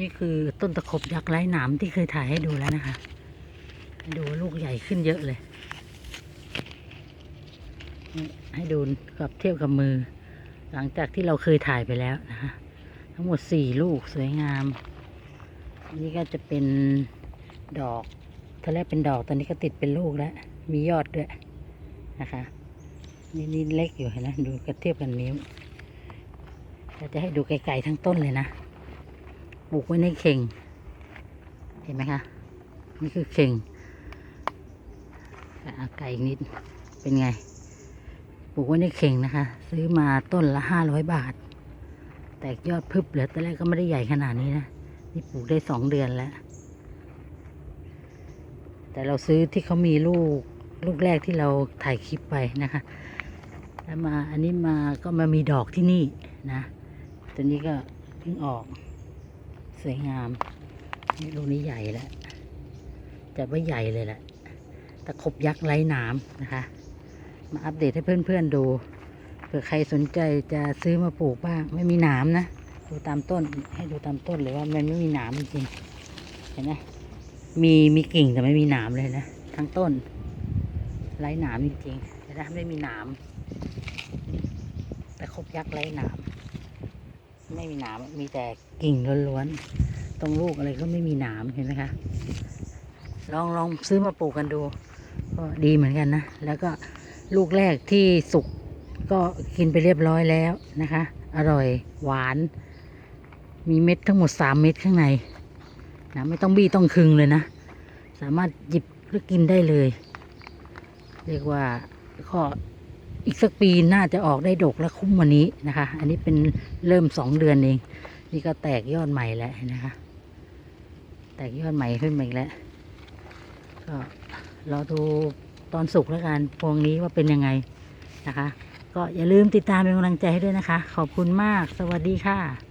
นี่คือต้นตะขบยักษ์ไร้หนามที่เคยถ่ายให้ดูแล้วนะคะ ให้ดูลูกใหญ่ขึ้นเยอะเลยนี่ให้ดูกับเทียบกับมือ หลังจากที่เราเคยถ่ายไปแล้วนะคะทั้งหมดสี่ลูกสวยงามอันนี้ก็จะเป็นดอกตอนแรกเป็นดอกตอนนี้ก็ติดเป็นลูกแล้ว มียอดด้วยนะคะ นี่นี่เล็กอยู่เห็นไหมดูกระเทียบกันนิ้วเราจะให้ดูไกลๆทั้งต้นเลยนะ ปลูกไว้ในเข่ง เห็นไหมคะ นี่คือเข่งอะไกลอีกนิด เป็นไง ปลูกไว้ในเข่งนะคะ ซื้อมาต้นละห้าร้อยบาท แตกยอดพึบเหลยตอนแรกก็ไม่ได้ใหญ่ขนาดนี้นะ นี่ปลูกได้สองเดือนแล้ว แต่เราซื้อที่เขามีลูก ลูกแรกที่เราถ่ายคลิปไปนะคะ แล้วมาอันนี้มาก็มามีดอกที่นี่นะ ตัวนี้ก็เพิ่งออก สวยงาม นี่ลูกนี้ใหญ่แล้วจะว่าใหญ่เลยแหละตะขบยักษ์ไร้หนามนะคะ มาอัปเดตให้เพื่อนๆดูเผื่อใครสนใจจะซื้อมาปลูกบ้าง ไม่มีหนามนะ ดูตามต้นให้ดูตามต้นเลยว่ามันไม่มีหนามจริงเห็นไหมมีมีกิ่งแต่ไม่มีหนามเลยนะ ทั้งต้น ไร้หนามจริงๆเห็นไหมไม่มีหนามแต่คบยักษ์ไร้หนาม ไม่มีหนามมีแต่กิ่งล้วนๆ ตรงลูกอะไรก็ไม่มีหนามเห็นไหมคะ ลองลองซื้อมาปลูกกันดู ก็ดีเหมือนกันนะ แล้วก็ลูกแรกที่สุกก็กินไปเรียบร้อยแล้วนะคะ อร่อยหวาน มีเม็ดทั้งหมดสามเม็ดข้างในนะไม่ต้องบี้ต้องคึงเลยนะ สามารถหยิบหรือกินได้เลย เรียกว่าก็อี อีกสักปีน่าจะออกได้ดกและคุ้มวันนี้นะคะ อันนี้เป็นเริ่มสองเดือนเอง นี่ก็แตกยอดใหม่แล้วนะคะ แตกยอดใหม่ขึ้นมาอีกแล้วก็รอดูตอนสุกแล้วกันพวงนี้ว่าเป็นยังไงนะคะ ก็อย่าลืมติดตามเป็นกำลังใจให้ด้วยนะคะ ขอบคุณมาก สวัสดีค่ะ